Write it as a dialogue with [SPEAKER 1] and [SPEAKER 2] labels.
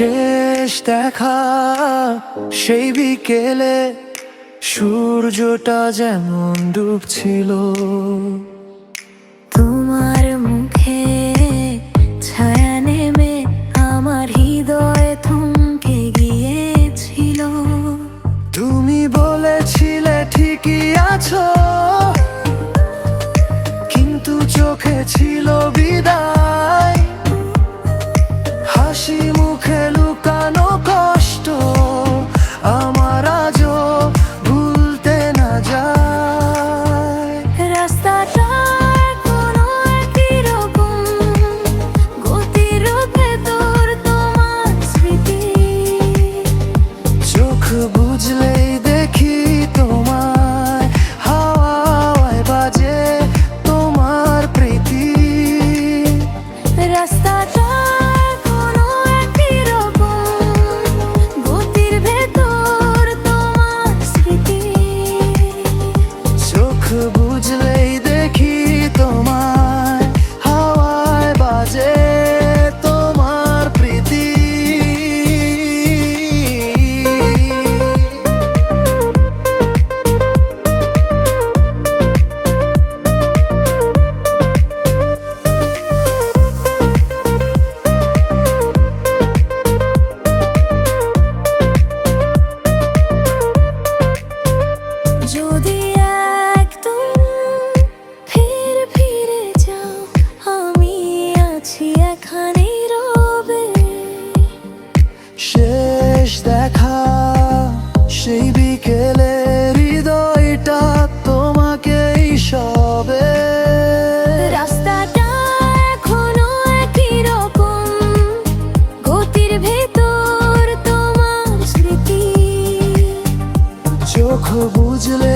[SPEAKER 1] দেখা সেই বিকেলে সূর্যটা যেমন ডুবছিল।
[SPEAKER 2] তোমার মুখে ছায়া নেমে আমার হৃদয়ে থমকে গিয়েছিল।
[SPEAKER 1] তুমি বলেছিলে ঠিকই আছো কিন্তু চোখে ছিল বিদায়।
[SPEAKER 2] রবে।
[SPEAKER 1] শেষ দেখা সেই বিকেলে হৃদয়টা তোমাকেই সবে।
[SPEAKER 2] রাস্তাটা এখনও একই রকম গতির ভেতর তোমার স্মৃতি।
[SPEAKER 1] চোখ বুঝলেই